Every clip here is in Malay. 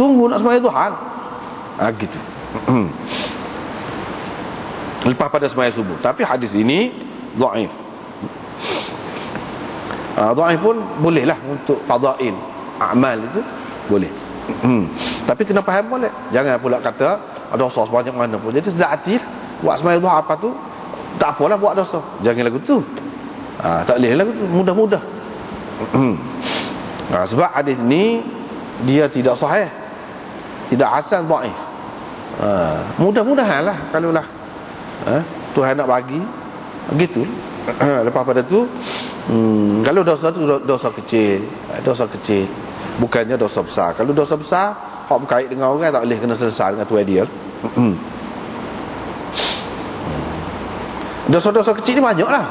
tunggu nak sembahyang duha ha, gitu. Lepas pada sembahyang subuh. Tapi hadis ini dhaif. Ha, dhaif pun boleh lah untuk fadail amal itu boleh. Tapi kena faham boleh. Jangan pula kata ada dosa sebanyak mana pun. Jadi sedap hati lah. buat sembahyang duha apa tu tak apalah buat dosa. Jangan lagu tu. Ha, tak boleh lagu tu. Mudah-mudah. Ha, sebab hadis ni dia tidak sahih tidak hasan dhaif. Ha, mudah-mudahan lah kalau lah. Ha, Tuhan nak bagi. Begitu lepas pada tu hmm, kalau dosa tu dosa kecil ha, dosa kecil. Bukannya dosa besar. Kalau dosa besar hak berkait dengan orang tak boleh kena selesai dengan tuan dia. Hmm. dosa-dosa kecil ni banyak lah.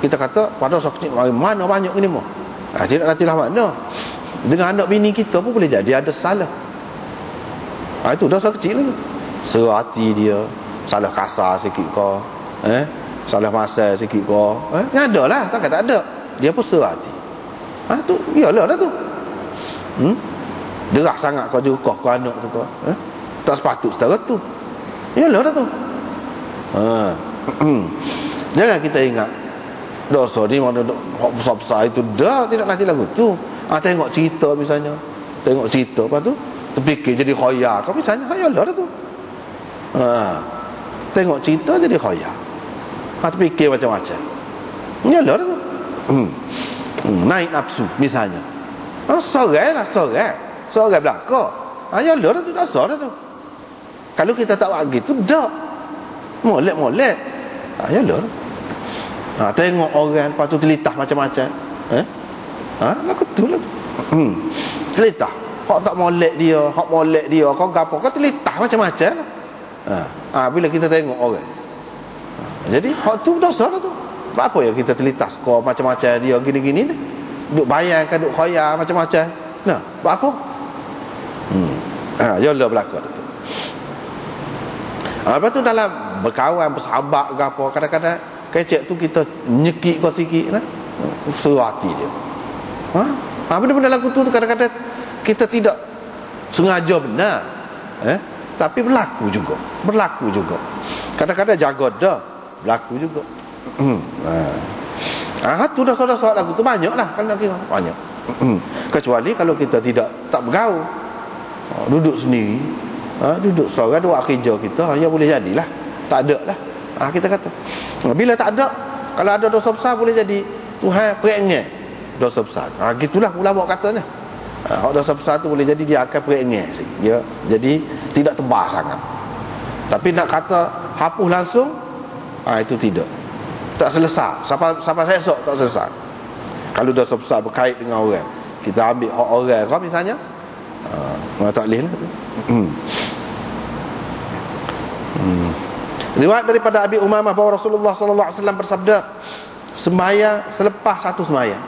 Kita kata pada dosa kecil mana banyak ini mau ha, tidak nantilah mana. Dengan anak bini kita pun boleh jadi ada salah ha, itu dosa kecil lagi. Serati dia. Salah kasar sikit kau. Eh? Salah masa sikit kau. Eh? Ada lah. Tak kata ada. Dia pun serati ha tu. Iyalah lah tu. Hmm? Derah sangat kau juga kau anak tu kau. Eh? Tak sepatut setara tu iyalah lah tu. Ha. Jangan kita ingat. Dosa ni mana hak besar-besar itu. Dah tidak nanti lagu tu. Ha, tengok cerita misalnya. Tengok cerita apa tu terfikir jadi khoya kau misalnya hayalah dah tu. Ha. tengok cerita jadi khoya ha, terfikir macam-macam. Hayalah dah tu. Hmm. Hmm. naik nafsu misalnya. Ha, sorai lah sorai sorai belakang hayalah dah tu dah sorai dah tu. Kalau kita tak buat gitu dah molek-molek. Hayalah dah ha, tengok orang lepas tu telitah macam-macam. Eh? Ha lagu tu lah hmm. Telitah hak tak molek dia hak molek dia. Kau gapo? Kau telitah macam-macam. Ha. ha bila kita tengok orang ha. jadi? Hak tu dosa lah tu. Apa ya kita telitah kau macam-macam dia gini-gini ni? Duk bayangkan duk khoya macam-macam. Nah buat apa? Hmm. Ha yola belaka tu. Ha, lepas tu dalam berkawan bersahabat ke apa kadang-kadang kecek tu kita nyekik kau sikit nah. Suruh hati dia. Ha? ha benda-benda lagu tu kadang-kadang kita tidak sengaja benar eh? Tapi berlaku juga berlaku juga. Kadang-kadang jaga dah berlaku juga. Hmm. ha. ha tu dah soal-soal lagu tu banyak lah kalau nak kira banyak. Hmm. kecuali kalau kita tidak tak bergaul. Ha, duduk sendiri. Ha, duduk seorang dua kerja kita ha, ya boleh jadilah. Tak ada lah. Ha, kita kata bila tak ada kalau ada dosa besar boleh jadi Tuhan peringat dosa besar. Ha, gitulah ulama katanya ha, dosa besar tu boleh jadi dia akan peringat dia jadi tidak tebal sangat tapi nak kata hapus langsung ha, itu tidak tak selesai siapa siapa saya esok tak selesai kalau dosa besar berkait dengan orang kita ambil hak orang kau misalnya ha, tak boleh lah hmm. Hmm. Riwayat daripada Abi Umamah bahawa Rasulullah sallallahu alaihi wasallam bersabda, sembahyang selepas satu sembahyang.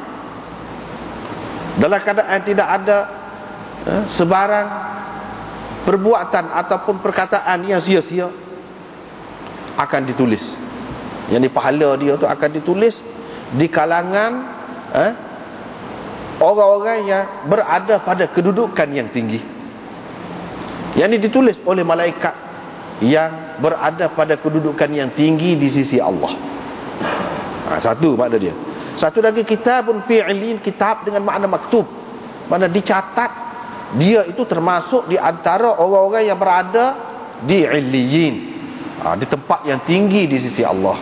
Dalam keadaan tidak ada eh, sebarang perbuatan ataupun perkataan yang sia-sia akan ditulis. Yang di pahala dia tu akan ditulis di kalangan eh, orang-orang yang berada pada kedudukan yang tinggi. Yang ini ditulis oleh malaikat yang berada pada kedudukan yang tinggi di sisi Allah. Ha, satu makna dia. Satu lagi kitabun fi'lin kitab dengan makna maktub. Mana dicatat dia itu termasuk di antara orang-orang yang berada di illiyin. Ha, di tempat yang tinggi di sisi Allah.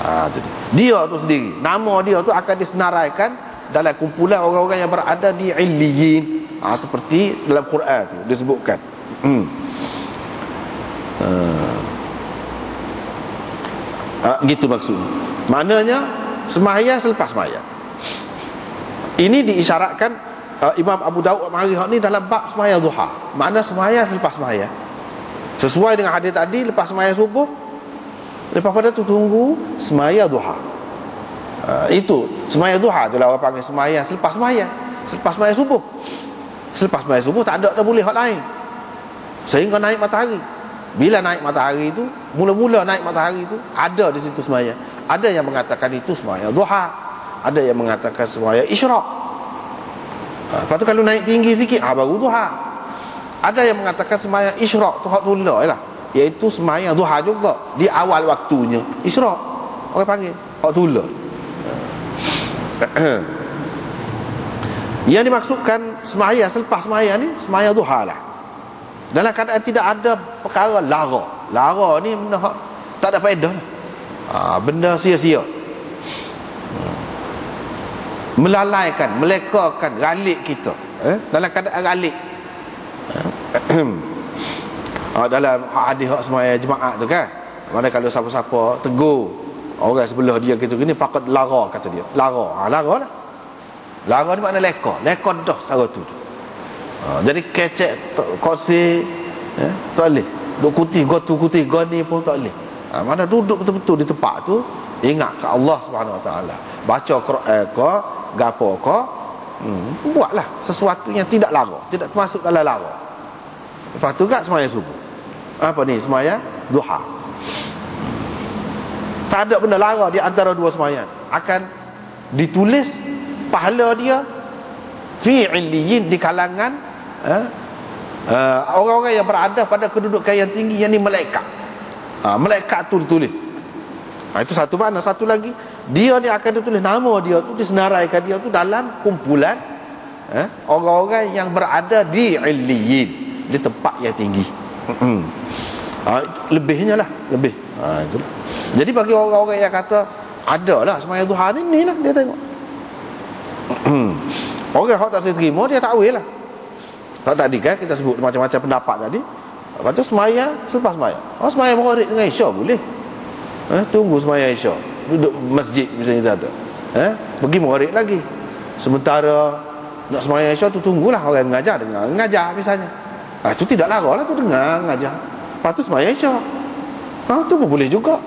Ha, jadi. Dia tu sendiri, nama dia tu akan disenaraikan dalam kumpulan orang-orang yang berada di illiyin. Ha, seperti dalam Quran tu disebutkan. Hmm. Ha, gitu maksudnya. Maknanya sembahyang selepas sembahyang. Ini diisyaratkan uh, Imam Abu Daud Mari ni dalam bab sembahyang duha. Makna sembahyang selepas sembahyang. Sesuai dengan hadis tadi lepas sembahyang subuh lepas pada tu tunggu sembahyang duha. Uh, itu sembahyang duha itulah orang panggil sembahyang selepas sembahyang. Selepas sembahyang subuh. Selepas sembahyang subuh tak ada dah boleh hak lain. Sehingga naik matahari. Bila naik matahari itu, mula-mula naik matahari itu ada di situ semaya. Ada yang mengatakan itu semaya duha. Ada yang mengatakan semaya isyraq. Ha, lepas tu kalau naik tinggi sikit, ha, baru duha. Ha, ada yang mengatakan semayang isyraq tu tula lah. Iaitu semayang duha juga. Di awal waktunya isyraq orang panggil hak tula yang dimaksudkan semayang selepas semayang ni semayang duha lah. Dalam keadaan tidak ada perkara lara. Lara ni benda tak ada faedah ha, benda sia-sia. Melalaikan melekakan galik kita. Eh? dalam keadaan galik ha, dalam hadis hak semaya jemaat tu kan? Mana kalau siapa-siapa tegur orang sebelah dia gitu gini fakat lara kata dia. Lara. Ha, lara lah. Lara ni makna leka leka dah setara tu, tu. Ha, jadi kecek kosi eh, tak boleh. Duk kuti gotu kuti goni pun tak boleh ha, mana duduk betul-betul di tempat tu ingat ke Allah Subhanahu Wa Taala. Baca Quran ke gapo ke hmm, buatlah sesuatu yang tidak lara tidak termasuk dalam lara. Lepas tu kat semaya subuh. Apa ni semaya? Duha. Tak ada benda lara di antara dua semaya. Akan ditulis pahala dia fi illiyin di kalangan eh, uh, orang-orang yang berada pada kedudukan yang tinggi yang ni malaikat uh, malaikat tu ditulis uh, itu satu mana satu lagi dia ni akan ditulis nama dia tu disenaraikan dia tu dalam kumpulan uh, orang-orang yang berada di illiyin di tempat yang tinggi. Uh, lebihnya lah lebih. Uh, itulah. jadi bagi orang-orang yang kata ada lah semayang Tuhan ni lah dia tengok. Orang yang tak saya terima dia tak lah. Tak tadi kan kita sebut macam-macam pendapat tadi. Lepas tu semaya selepas semaya. Oh semaya maghrib dengan isya boleh. Eh, tunggu semaya isya. Duduk masjid misalnya tak Eh, pergi maghrib lagi. Sementara nak semaya isya tu tunggulah orang mengajar dengar mengajar misalnya. Ah tu tidak lara lah tu dengar mengajar. Lepas tu semaya isya. Ha tu pun boleh juga.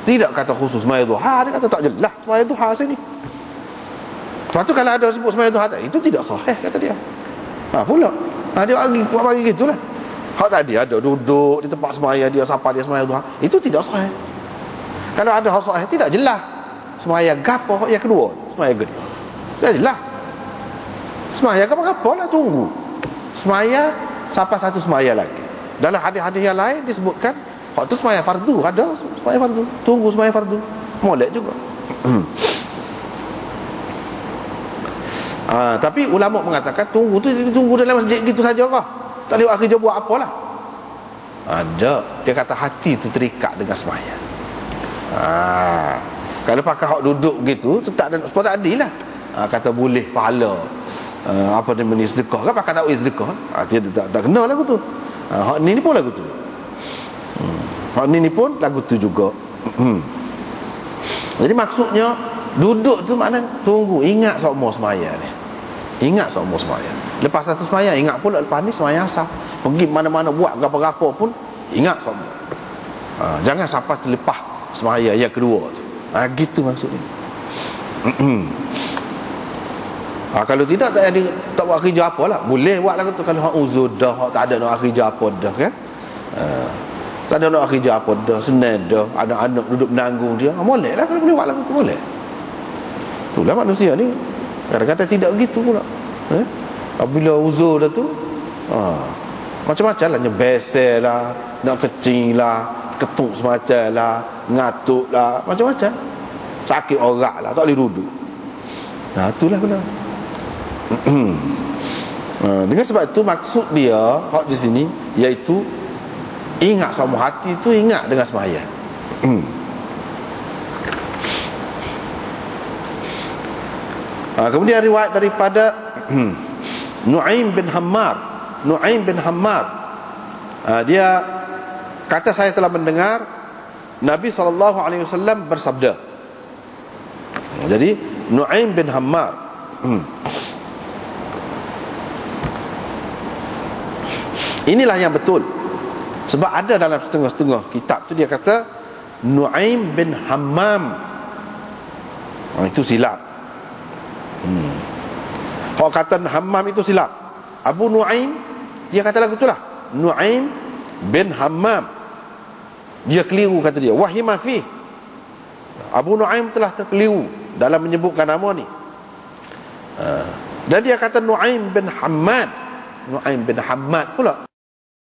Tidak kata khusus semaya duha, dia kata tak jelas semaya duha sini. Lepas tu kalau ada sebut semaya duha, itu tidak sahih kata dia. Ha pula. Ha dia bagi bagi gitulah. Hak tadi ada duduk di tempat semaya dia siapa dia semaya Tuhan. Itu tidak sahih. Kalau ada hak sahih tidak jelas. Semaya gapo yang kedua? Semaya gede. Tidak jelas. Semaya gapo-gapo lah tunggu. Semaya siapa satu semaya lagi. Dalam hadis-hadis yang lain disebutkan hak tu semaya fardu ada semaya fardu. Tunggu semaya fardu. Molek juga. Ha, tapi ulama mengatakan tunggu tu tunggu dalam masjid gitu saja kah? Tak boleh kerja buat apalah. Ada. Dia kata hati tu terikat dengan sembahyang. Ha, kalau pakai hak duduk gitu tu tak ada sebab tak adil lah. Ha, kata boleh pahala. Ha, apa nama ni sedekah kan pakai takwil sedekah. Ha, dia tak, tak kena lagu tu. Ha, hak ni, ni pun lagu tu. Hmm. Hak ni ni pun lagu tu juga. Hmm. Jadi maksudnya duduk tu makna tunggu ingat semua semaya ni. Ingat seumur semayang. Lepas satu semayang Ingat pula lepas ni semayang asal. Pergi mana-mana buat Gapa-gapa pun Ingat seumur ha, Jangan sampai terlepas Semayang yang kedua tu. Ha, Gitu maksudnya. Ha, Kalau tidak tak ada Tak buat kerja apa lah. Boleh buat lah tu Kalau hak uzur dah hak Tak ada nak kerja apa dah kan? Ha, Tak ada nak kerja apa dah Senang dah. Anak-anak duduk menanggung dia. Ha, Boleh lah. Kalau boleh buat lah Boleh. Itulah manusia ni Kadang-kadang tidak begitu pula. Eh? Apabila uzur dah tu ha, Macam-macam lah. Nyebesel lah Nak kecing lah Ketuk semacam lah Ngatuk lah Macam-macam. Sakit orak lah Tak boleh duduk. Nah itulah benar ha, Dengan sebab itu Maksud dia Hak di sini Iaitu Ingat sama hati tu Ingat dengan semaya Ha, kemudian riwayat daripada Nu'aim bin Hammar. Nu'aim bin Hammar. Ha, Dia Kata saya telah mendengar Nabi SAW bersabda. Jadi Nu'aim bin Hammar. Hmm. Inilah yang betul. Sebab ada dalam setengah-setengah kitab tu dia kata Nu'aim bin Hammam. Ha, Itu silap. Hmm. Kalau kata Hammam itu silap. Abu Nuaim dia kata lagu itulah. Nuaim bin Hammam. Dia keliru kata dia. Wahima fi. Abu Nuaim telah terkeliru dalam menyebutkan nama ni. Ha. Dan dia kata Nuaim bin Hammad. Nu'aim bin Hamad pula